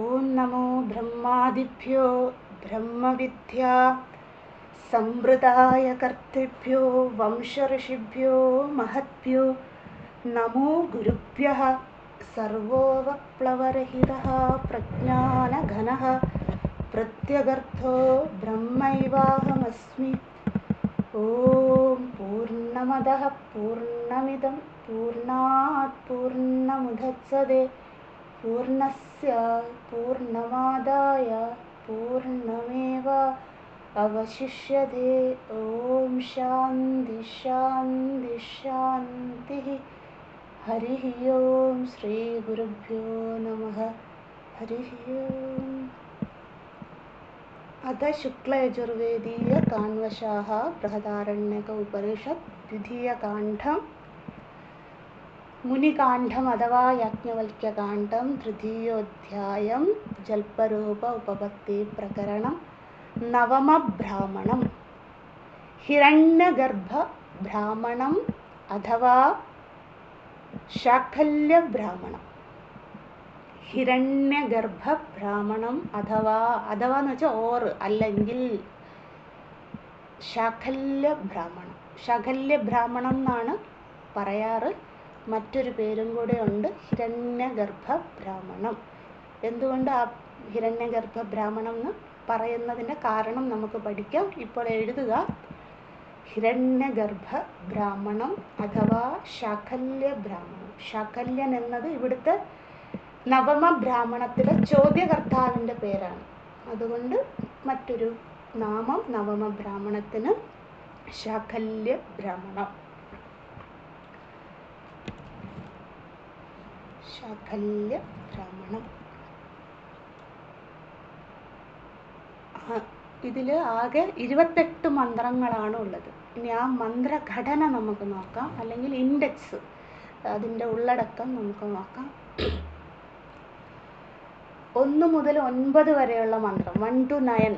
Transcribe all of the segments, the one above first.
ॐ नमो ब्रह्मादिभ्यो ब्रह्मविद्या सम्प्रदायकर्तृभ्यो वंशऋषिभ्यो महद्भ्यो नमो गुरुभ्यः सर्वोपप्लवरहितः प्रज्ञानघनः प्रत्यगर्थो ब्रह्मैवाहमस्मि। ॐ पूर्णमदः पूर्णमिदं पूर्णात् पूर्णमुदच्छते पूर्णस्य पूर्णमादाय पूर्णमेव अवशिष्यते। ॐ शान्ति शान्ति शान्तिः। हरिः ॐ श्रीगुरुभ्यो नमः। हरिः ॐ अथ शुक्लयजुर्वेदीयकान्वशाः, बृहदारण्यक उपनिषत् മുനികാന്ഡം അഥവാ യാജ്ഞവൽക്യകാന്ഡം തൃതീയോധ്യായം ജൽപ്പരൂപ ഉപപത്തി പ്രകരണം നവമബ്രാഹ്മണം. ഹിരണ്യഗർഭ ബ്രാഹ്മണം അഥവാ ശാഖല്യ ബ്രാഹ്മണം ഹിരണ്യഗർഭ ബ്രാഹ്മണം അഥവാ അഥവാ എന്ന് വെച്ചാൽ ഓർ അല്ലെങ്കിൽ ശാഖല്യ ബ്രാഹ്മണം ശാഖല്യ ബ്രാഹ്മണം എന്നാണ് പറയാറ്. മറ്റൊരു പേരും കൂടെ ഉണ്ട്. ഹിരണ്യഗർഭ ബ്രാഹ്മണം എന്തുകൊണ്ട് ആ ഹിരണ്യഗർഭ ബ്രാഹ്മണം എന്ന് പറയുന്നതിന്റെ കാരണം നമുക്ക് പഠിക്കാം. ഇപ്പോൾ എഴുതുക. ഹിരണ്യഗർഭ ബ്രാഹ്മണം അഥവാ ശാഖല്യ ബ്രാഹ്മണം ശാഖല്യൻ എന്നത് ഇവിടുത്തെ നവമ ബ്രാഹ്മണത്തിലെ ചോദ്യകർത്താവിന്റെ പേരാണ്. അതുകൊണ്ട് മറ്റൊരു നാമം നവമ ബ്രാഹ്മണത്തിന് ശാഖല്യ ബ്രാഹ്മണം ശാഖല്യ ബ്രാഹ്മണം ഇതിൽ ആകെ ഇരുപത്തെട്ട് മന്ത്രങ്ങളാണ് ഉള്ളത്. ഇനി ആ മന്ത്രഘടന നമുക്ക് നോക്കാം. അല്ലെങ്കിൽ ഇൻഡെക്സ് അതിന്റെ ഉള്ളടക്കം നമുക്ക് നോക്കാം. ഒന്ന് മുതൽ ഒൻപത് വരെയുള്ള മന്ത്രം. വൺ ടു നയൻ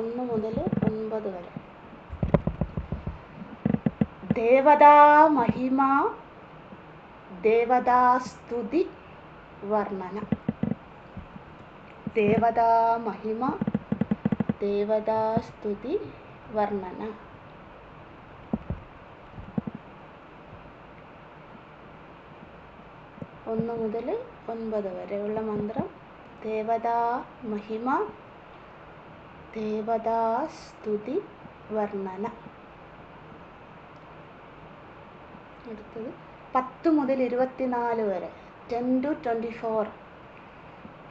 ഒന്ന് മുതൽ ഒൻപത് വരെ. ദേവതാ മഹിമ ദേവതാസ്തുതി വർണന. ദേവതാ മഹിമ ദേവതാസ്തുതി വർണന. ഒന്ന് മുതൽ ഒൻപത് വരെയുള്ള മന്ത്രം. ദേവതാ മഹിമ ദേവതാസ്തുതി വർണന. അടുത്തത്. പത്ത് മുതൽ ഇരുപത്തിനാല് വരെ. ടെൻ ടു ട്വന്റി ഫോർ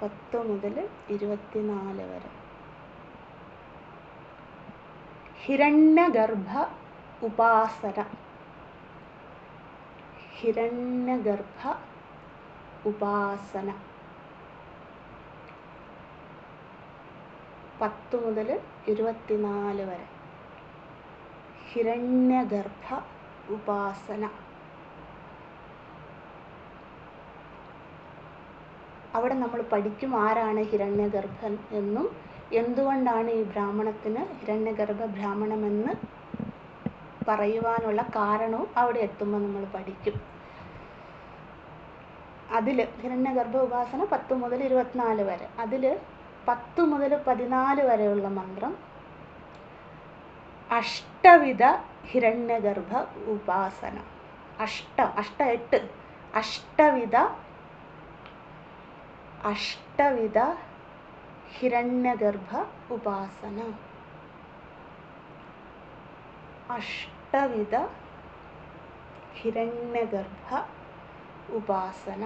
പത്ത് മുതൽ ഇരുപത്തിനാല് വരെ. ഹിരണ്യഗർഭ ഉപാസന. ഹിരണ്യഗർഭ ഉപാസന. പത്ത് മുതൽ ഇരുപത്തിനാല് വരെ. ഹിരണ്യഗർഭ ഉപാസന. അവിടെ നമ്മൾ പഠിക്കും ആരാണ് ഹിരണ്യഗർഭൻ എന്നും എന്തുകൊണ്ടാണ് ഈ ബ്രാഹ്മണത്തിന് ഹിരണ്യഗർഭ ബ്രാഹ്മണമെന്ന് പറയുവാനുള്ള കാരണവും അവിടെ എത്തുമ്പോൾ നമ്മൾ പഠിക്കും. അതിൽ ഹിരണ്യഗർഭ ഉപാസന പത്ത് മുതൽ ഇരുപത്തിനാല് വരെ. അതിൽ പത്ത് മുതൽ പതിനാല് വരെയുള്ള മന്ത്രം അഷ്ടവിധ ഹിരണ്യഗർഭ ഉപാസന. അഷ്ട അഷ്ട എട്ട്. അഷ്ടവിധ അഷ്ടവിധ ഹിരണ്യഗർഭ ഉപാസന. അഷ്ടവിധ ഹിരണ്യഗർഭ ഉപാസന.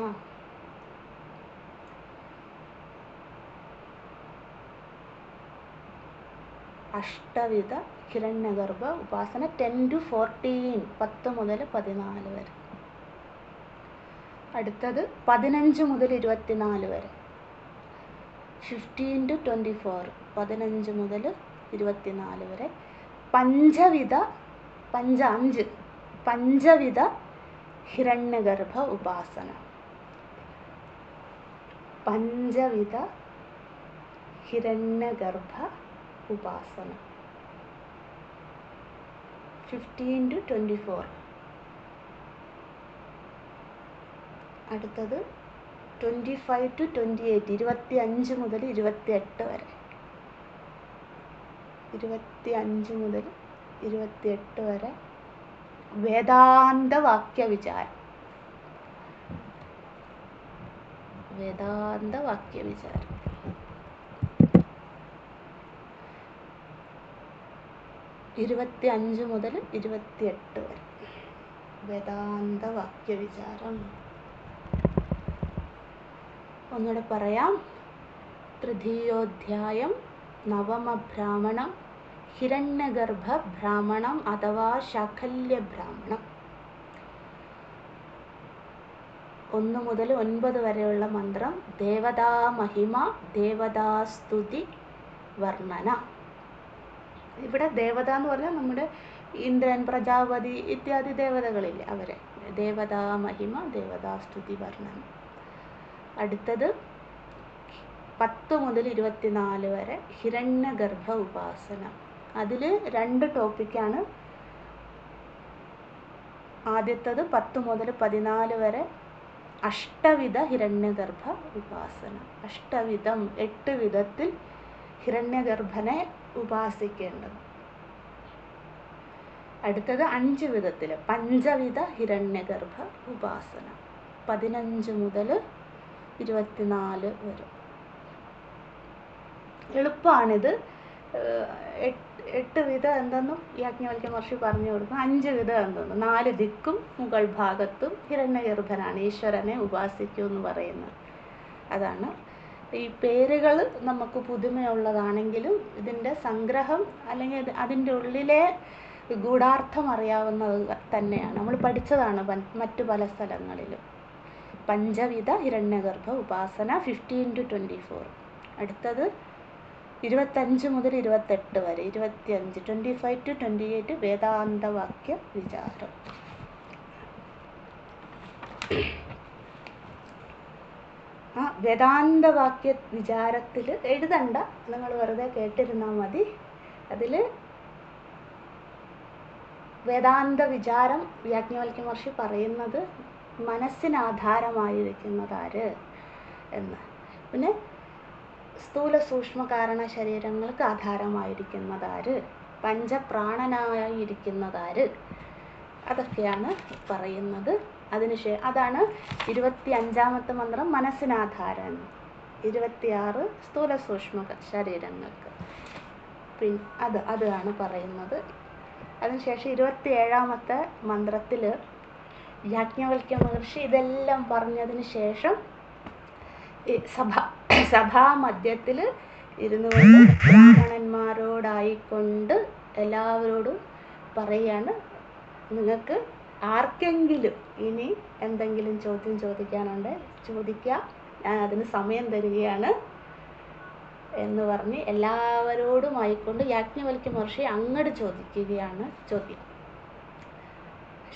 അഷ്ടവിധ ഹിരണ്യഗർഭ ഉപാസന ടെൻ ടു ഫോർട്ടീൻ പത്ത് മുതൽ പതിനാല് വരെ. അടുത്തത് പതിനഞ്ച് മുതൽ ഇരുപത്തിനാല് വരെ. ഫിഫ്റ്റീൻ ടു ട്വന്റി ഫോർ പതിനഞ്ച് മുതൽ ഇരുപത്തിനാല് വരെ. പഞ്ചവിധ പഞ്ച അഞ്ച് പഞ്ചവിധ ഹിരണ്യഗർഭ ഉപാസന. പഞ്ചവിധ ഹിരണ്യഗർഭ ഉപാസന. ഫിഫ്റ്റീൻ ടു ട്വന്റി ഫോർ അടുത്തത് twenty five to twenty eight ഇരുപത്തി അഞ്ച് മുതൽ ഇരുപത്തി എട്ട് വരെ. ഇരുപത്തി അഞ്ച് മുതൽ ഇരുപത്തി എട്ട് വരെ. വേദാന്ത വാക്യ വിചാരം വേദാന്ത വാക്യ വിചാരം ഇരുപത്തി അഞ്ച് മുതൽ ഇരുപത്തി എട്ട് വരെ. വേദാന്ത വാക്യ വിചാരം ഒന്നുകൂടെ പറയാം. തൃതീയോധ്യായം നവമബ്രാഹ്മണം ഹിരണ്യഗർഭ ബ്രാഹ്മണം അഥവാ ശാഖല്യ ബ്രാഹ്മണം. ഒന്ന് മുതൽ ഒൻപത് വരെയുള്ള മന്ത്രം ദേവതാ മഹിമ ദേവതാ സ്തുതി വർണന. ഇവിടെ ദേവത എന്ന് പറഞ്ഞാൽ നമ്മുടെ ഇന്ദ്രൻ പ്രജാപതി ഇത്യാദി ദേവതകളില്ലേ അവരെ. ദേവതാ മഹിമ ദേവതാ സ്തുതി വർണന. അടുത്തത് പത്ത് മുതൽ ഇരുപത്തിനാല് വരെ ഹിരണ്യഗർഭ ഉപാസന. അതിൽ രണ്ട് ടോപ്പിക്കാണ് ആദ്യത്തത് പത്ത് മുതൽ പതിനാല് വരെ അഷ്ടവിധ ഹിരണ്യഗർഭ ഉപാസന. അഷ്ടവിധം എട്ട് വിധത്തിൽ ഹിരണ്യഗർഭനെ ഉപാസിക്കേണ്ടത്. അടുത്തത് അഞ്ച് വിധത്തിൽ പഞ്ചവിധ ഹിരണ്യഗർഭ ഉപാസന. പതിനഞ്ച് മുതൽ ഇരുപത്തിനാല് വരും. എളുപ്പമാണിത് എട്ട് വിധ എന്തെന്നും യാജ്ഞവൽക്യ മഹർഷി പറഞ്ഞു കൊടുക്കും. അഞ്ച് വിധം എന്തെന്നും. നാല് ദിക്കും മുകൾ ഭാഗത്തും ഹിരണ്യഗർഭനാണ്. ഈശ്വരനെ ഉപാസിക്കൂ എന്ന് പറയുന്നത്. അതാണ്. ഈ പേരുകൾ നമുക്ക് പുതുമയുള്ളതാണെങ്കിലും ഇതിന്റെ സംഗ്രഹം അല്ലെങ്കിൽ അതിന്റെ ഉള്ളിലെ ഗൂഢാർത്ഥം അറിയാവുന്നത് തന്നെയാണ്. നമ്മൾ പഠിച്ചതാണ് മറ്റു പല സ്ഥലങ്ങളിലും. പഞ്ചവിധ ഹിരണ്യഗർഭ ഉപാസന ഫിഫ്റ്റീൻ ടു ട്വന്റി ഫോർ അടുത്തത് ഇരുപത്തഞ്ച് മുതൽ ഇരുപത്തെട്ട് വരെ ഇരുപത്തിയഞ്ച് twenty five to twenty eight വേദാന്തവാക്യ വിചാരം. ആ വേദാന്തവാക്യ വിചാരത്തിൽ എഴുതണ്ട. നിങ്ങൾ വെറുതെ കേട്ടിരുന്നാൽ മതി. അതിൽ വേദാന്ത വിചാരം വ്യാജ്ഞവൽക്യ മഹർഷി പറയുന്നത് മനസ്സിന് ആധാരമായിരിക്കുന്നതാര് എന്ന്. പിന്നെ സ്ഥൂല സൂക്ഷ്മ കാരണ ശരീരങ്ങൾക്ക് ആധാരമായിരിക്കുന്നതാര് പഞ്ചപ്രാണനായിരിക്കുന്നതാര് അതൊക്കെയാണ് പറയുന്നത്. അതിനുശേ അതാണ് ഇരുപത്തി അഞ്ചാമത്തെ മന്ത്രം മനസ്സിനാധാരം. ഇരുപത്തിയാറ് സ്ഥൂല സൂക്ഷ്മ ശരീരങ്ങൾക്ക്. പിൻ അത് അതാണ് പറയുന്നത്. അതിനുശേഷം ഇരുപത്തി ഏഴാമത്തെ മന്ത്രത്തിൽ യാജ്ഞവൽക്യ മഹർഷി ഇതെല്ലാം പറഞ്ഞതിന് ശേഷം സഭ സഭാമധ്യത്തിൽ ഇരുന്നു കൊണ്ട് ബ്രാഹ്മണന്മാരോടായിക്കൊണ്ട് എല്ലാവരോടും പറയാണ്. നിങ്ങൾക്ക് ആർക്കെങ്കിലും ഇനി എന്തെങ്കിലും ചോദ്യം ചോദിക്കാനുണ്ട് ചോദിക്കുക ഞാൻ അതിന് സമയം തരികയാണ് എന്ന് പറഞ്ഞ് എല്ലാവരോടും ആയിക്കൊണ്ട് യാജ്ഞവൽക്യ മഹർഷി അങ്ങോട്ട് ചോദിക്കുകയാണ്. ചോദ്യം.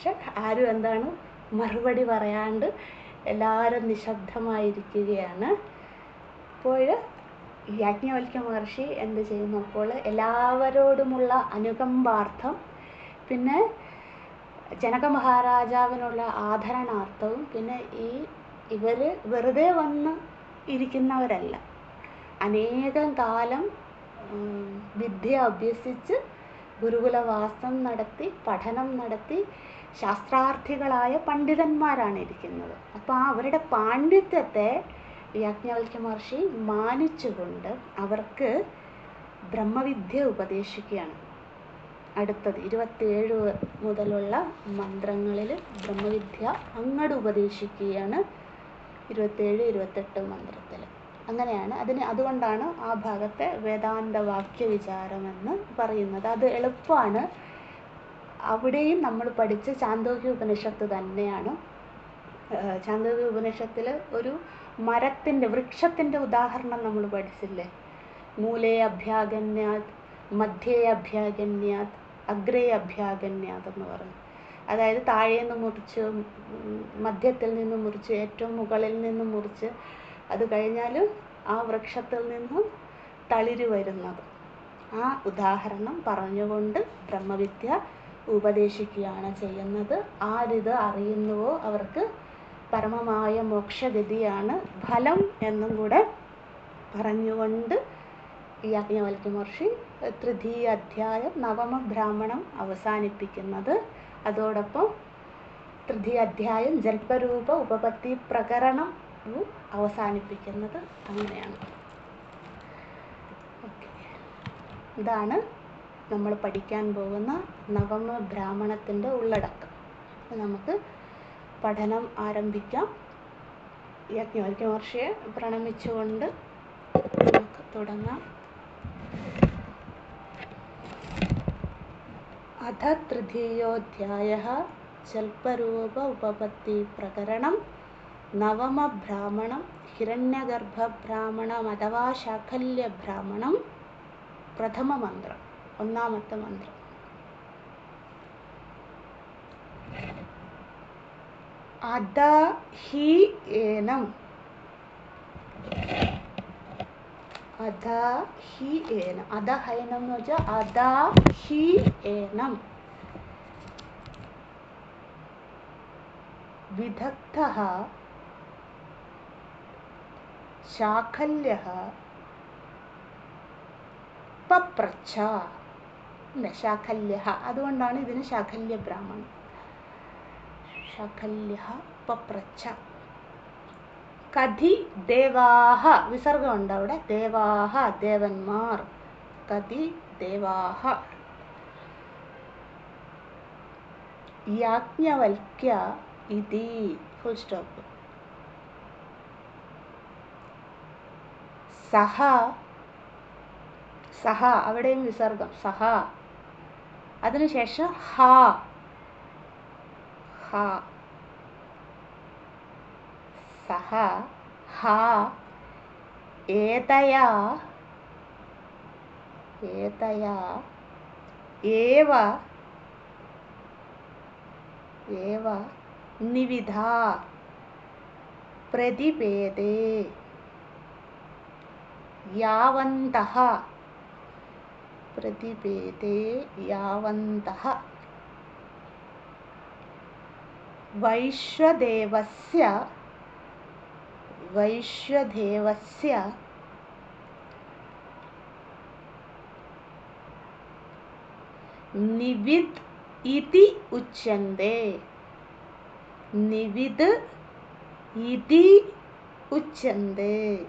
പക്ഷെ ആരും എന്താണ് മറുപടി പറയാണ്ട് എല്ലാവരും നിശബ്ദമായിരിക്കുകയാണ്. അപ്പോൾ യാജ്ഞവൽക്യ മഹർഷി എന്ത് ചെയ്യുന്നു? അപ്പോൾ എല്ലാവരോടുമുള്ള അനുകമ്പാർത്ഥം പിന്നെ ജനക മഹാരാജാവിനുള്ള ആദരണാർത്ഥവും പിന്നെ ഈ ഇവർ വെറുതെ വന്ന് ഇരിക്കുന്നവരല്ല. അനേകം കാലം വിദ്യ അഭ്യസിച്ച് ഗുരുകുലവാസം നടത്തി പഠനം നടത്തി ശാസ്ത്രാർത്ഥികളായ പണ്ഡിതന്മാരാണ് ഇരിക്കുന്നത് അപ്പോൾ ആ അവരുടെ പാണ്ഡിത്യത്തെ യാജ്ഞവൽക്യ മഹർഷി മാനിച്ചുകൊണ്ട് അവർക്ക് ബ്രഹ്മവിദ്യ ഉപദേശിക്കുകയാണ്. അടുത്തത് ഇരുപത്തിയേഴ് മുതലുള്ള മന്ത്രങ്ങളിൽ ബ്രഹ്മവിദ്യ അങ്ങട് ഉപദേശിക്കുകയാണ് ഇരുപത്തേഴ് ഇരുപത്തെട്ട് മന്ത്രത്തിൽ അങ്ങനെയാണ് അതിന് അതുകൊണ്ടാണ് ആ ഭാഗത്തെ വേദാന്ത വാക്യ വിചാരമെന്ന് പറയുന്നത്. അത് എളുപ്പമാണ് അവിടെയും നമ്മൾ പഠിച്ച ചാന്തോക്യ ഉപനിഷത്ത് തന്നെയാണ്. ചാന്തോക്യ ഉപനിഷത്തിൽ ഒരു മരത്തിന്റെ വൃക്ഷത്തിന്റെ ഉദാഹരണം നമ്മൾ പഠിച്ചില്ലേ? മൂലേ അഭ്യാഗന്യാത് മധ്യേ അഭ്യാഗന്യാത് അഗ്രേ അഭ്യാഗന്യാത് എന്ന് പറഞ്ഞു അതായത് താഴെ താഴേന്ന് മുറിച്ച് മധ്യത്തിൽ നിന്ന് മുറിച്ച് ഏറ്റവും മുകളിൽ നിന്ന് മുറിച്ച് അത് കഴിഞ്ഞാൽ ആ വൃക്ഷത്തിൽ നിന്നും തളിര് വരുന്നത്. ആ ഉദാഹരണം പറഞ്ഞുകൊണ്ട് ബ്രഹ്മവിദ്യ ഉപദേശിക്കുകയാണ് ചെയ്യുന്നത്. ആരിത് അറിയുന്നുവോ അവർക്ക് പരമമായ മോക്ഷഗതിയാണ് ഫലം എന്നും കൂടെ പറഞ്ഞുകൊണ്ട് ഈ യാജ്ഞവൽക്യ മഹർഷി തൃതീയ അധ്യായം നവമ ബ്രാഹ്മണം അവസാനിപ്പിക്കുന്നത്. അതോടൊപ്പം തൃതീയ അധ്യായം ജൽപരൂപ ഉപപത്തി പ്രകരണം അവസാനിപ്പിക്കുന്നത് അങ്ങനെയാണ്. ഇതാണ് നമ്മൾ പഠിക്കാൻ പോകുന്ന നവമ ബ്രാഹ്മണത്തിന്റെ ഉള്ളടക്കം. നമുക്ക് പഠനം ആരംഭിക്കാം. യജ്ഞവൽക്യ മഹർഷിയെ പ്രണമിച്ചുകൊണ്ട് നമുക്ക് തുടങ്ങാം. അധ തൃതീയോധ്യായ ജൽപരൂപ ഉപപത്തി പ്രകരണം നവമ ബ്രാഹ്മണം ഹിരണ്യഗർഭ ബ്രാഹ്മണം അഥവാ ശാഖല്യ ബ്രാഹ്മണം പ്രഥമ മന്ത്രം ഒന്നാമത്തെ മന്ത്രം അധ ഹി ഏനം അധ ഹി ഏനം അധ ഹൈനം എന്ന് വെച്ചാൽ അധ ഹി ഏനം വിദഗ്ധ ശാഖല്യ പപ്രച്ഛ ശാഖല്യ അതുകൊണ്ടാണ് ഇതിന് ശാഖല്യ ബ്രാഹ്മണൻ ശാഖല്യ പപ്രച്ഛ. കഥി ദേവാഹ. വിസർഗമുണ്ട് അവിടെ. ദേവാഹ ദേവന്മാർ. കഥി ദേവാഹ. യാജ്ഞവൽക്യ ഇതി. ഫുൾ സ്റ്റോപ്പ് സഹ. സഹ. അവിടെയും വിസർഗം. സഹ. അതിനുശേഷം ഹ ഹ സഹ ഹ ഏതയാ ഏതയാ ഏവ ഏവ നിവിധ പ്രതിപേദേ യാവന്തः प्रतिपेते यावन्तः। वैश्वदेवस्य वैश्वदेवस्य निविद् इति उच्यन्ते। निविद् इति उच्यन्ते।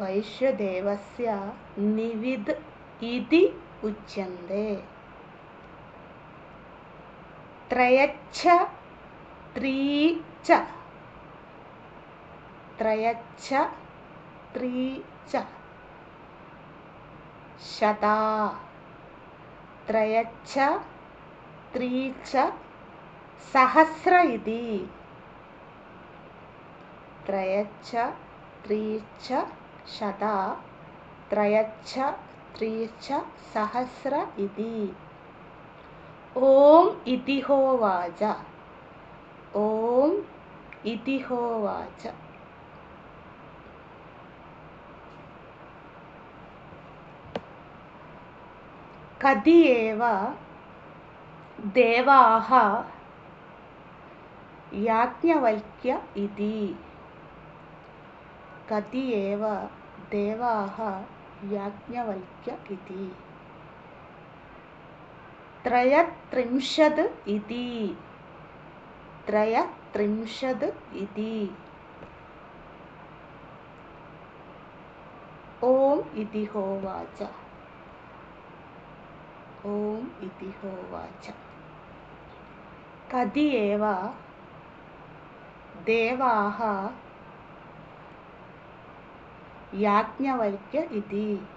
వైశ్యదేవస్య నివిద్ ఇది ఉచ్యందే. త్రయచ్చ త్రీచ. త్రయచ్చ త్రీచ. శతా. త్రయచ్చ త్రీచ సహస్ర ఇది. త్రయచ్చ త్రీచ शता त्रयच्छ त्रिश्च सहस्र इति। ओम इति होवाच ओम इति होवाच कति एव देवाः याज्ञवल्क्य इति। കതി ഏവ ദേവാः യാജ്ഞവൽക്യ ഇതി. ത്രയത്രിംശത് ഇതി. ത്രയത്രിംശത് ഇതി. ഓം ഇതി ഹോവാച. ഓം ഇതി ഹോവാച. കതി ഏവ ദേവാः याज्ञवल्क्य इति।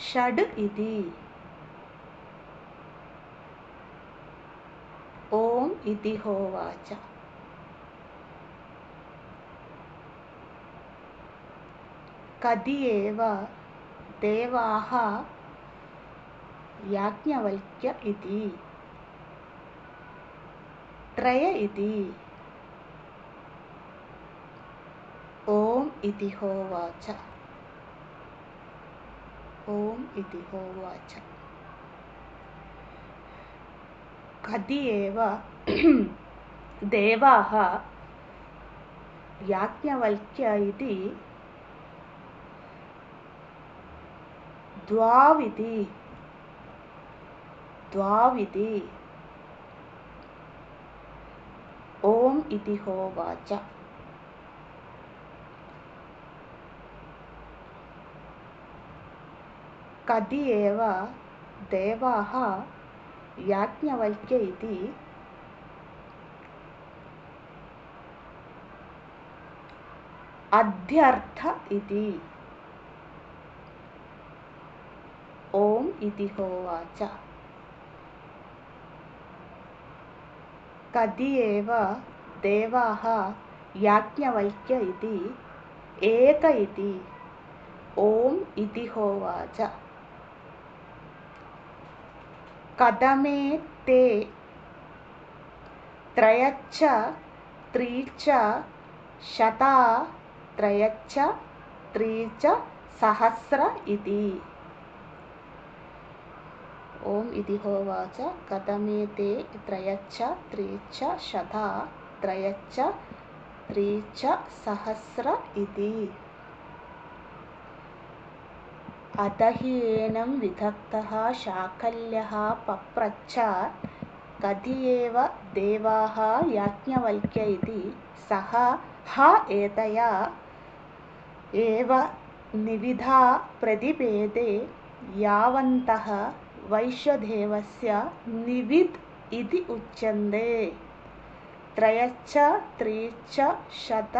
षड् इति। ओम इति होवाच। कदि एव देवाः याज्ञवल्क्य इति। त्रय इति। इति होवाच। ओम इति होवाच। कति एव देवाः याज्ञवल्क्य इति द्वाविति द्वाविति ओम इति होवाच। कति एव देवाः याज्ञवल्क्य इति। अध्यर्थ इति। ॐ इति होवाच। कति एव देवाः याज्ञवल्क्य इति। एक इति। ॐ इति होवाच। कदमे ते त्रयच्च त्रीच शता त्रयच्च त्रीच सहस्र इति ॐ इति होवाच कथमे ते त्रयच्च त्रीच शता त्रयच्च त्रीच सहस्र इति अत हि एनं विधक्तः शाकल्यः पप्रच्छ। कति एव देवाः याज्ञवल्क्य इति सः ह एतया एव निविधा प्रतिपेदे यावन्तः वैश्वदेवस्य निविद् इति उच्यन्ते। त्रयच्च त्रीच शत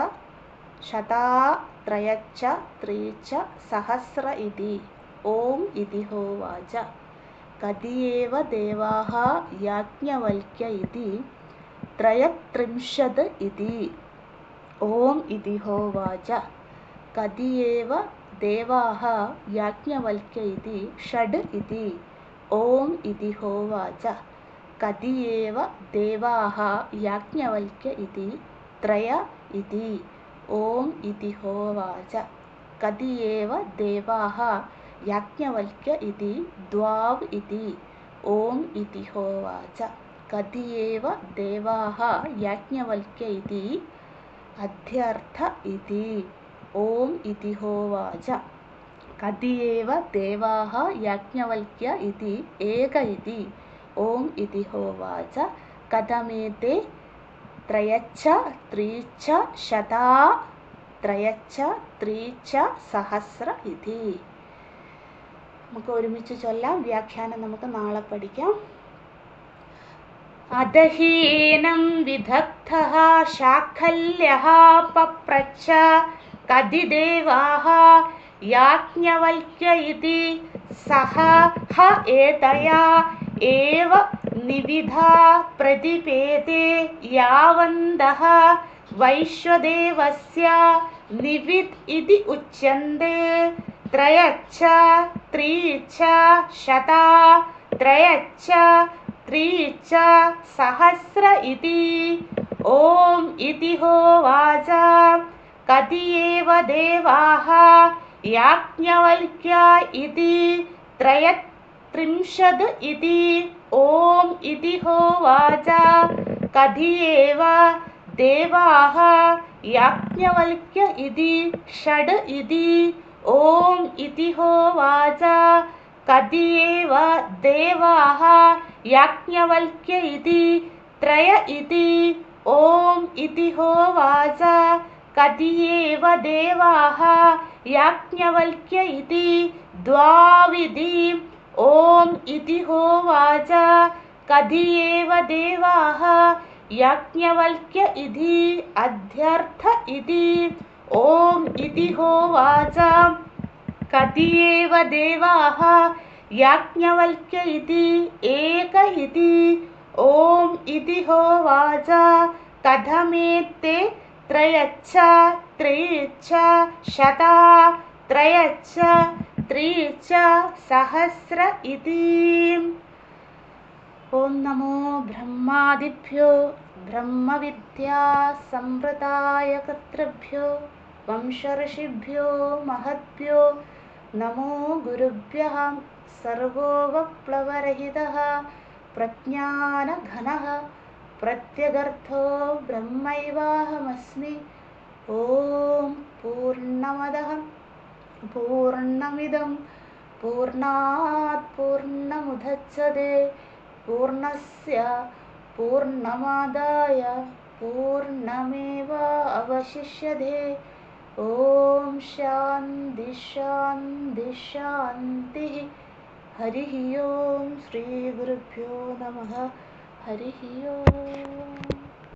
शता त्रयच्च त्रीच सहस्र इति। ॐ इति होवाच। कति एव देवाः याज्ञवल्क्य इति। त्रयत्रिंशत् इति। ॐ इति होवाच। कति एव देवाः याज्ञवल्क्य इति। षड् इति। ॐ इति होवाच। कति एव देवाः याज्ञवल्क्य इति। त्रय इति ॐ इति होवाच। कति एव देवाः। याज्ञवल्क्य इति, द्वाव् इति। ॐ इति होवाच। कति एव देवाः। याज्ञवल्क्य इति, अध्यर्थ इति। ॐ इति होवाच। कति एव देवाः। याज्ञवल्क्य इति, एक इति। ॐ इति होवाच। कथमेते ത്രയച്ച ത്രീച്ച ശതാ ത്രയച്ച ത്രീച്ച സഹസ്ര ഇതി. നമുക്ക് ഒരുമിച്ച് ചൊല്ലാം. വ്യാഖ്യാനം നമുക്ക് നാളെ പഠിക്കാം. അധഹീനം വിദഗ്ധ ശാഖല്യ പപ്രച്ഛ കതിദേവാഹ യാജ്ഞവൽക്യ ഇതി സഹ ഹ ഏതയാ ഏവ निविधा प्रतिपेदे यावन्तः वैश्वदेवस्य निवित् इति उच्यन्ते। त्रयच्च त्रीच शता त्रयच्च त्रीच सहस्र इति। ॐ इति होवाच कति एव देवाः? याज्ञवल्क्य इति। त्रयत्रिंशत् इति ॐ इति होवाच। कति एव देवाः याज्ञवल्क्य इति षड् इति। ॐ इति होवाच। कति एव देवाः याज्ञवल्क्य इति त्रय इति। ॐ इति होवाच। एव देवाः याज्ञवल्क्य इति द्वाविधि ॐ इति होवाच कति एव देवाः याज्ञवल्क्य इति अध्यर्थ इति। ॐ इति होवाच कति एव देवाः याज्ञवल्क्य इति एक इति। ॐ इति होवाच कथमेते त्रयच्च त्रीच शता त्रयच्च त्रीच सहस्र इति। ॐ नमो ब्रह्मादिभ्यो ब्रह्मविद्यासम्प्रदायकर्तृभ्यो वंशऋषिभ्यो महद्भ्यो नमो गुरुभ्यः सर्वोपप्लवरहितः प्रज्ञानघनः प्रत्यगर्थो ब्रह्मैवाहमस्मि। ॐ पूर्णमदः पूर्णमिदं पूर्णात् पूर्णमुदच्छदे पूर्णस्य पूर्णमादाय पूर्णमेवावशिष्यदे ॐ शान्तिशान्तिशान्तिः हरिः ओं श्रीगुरुभ्यो नमः। हरिः ओम्।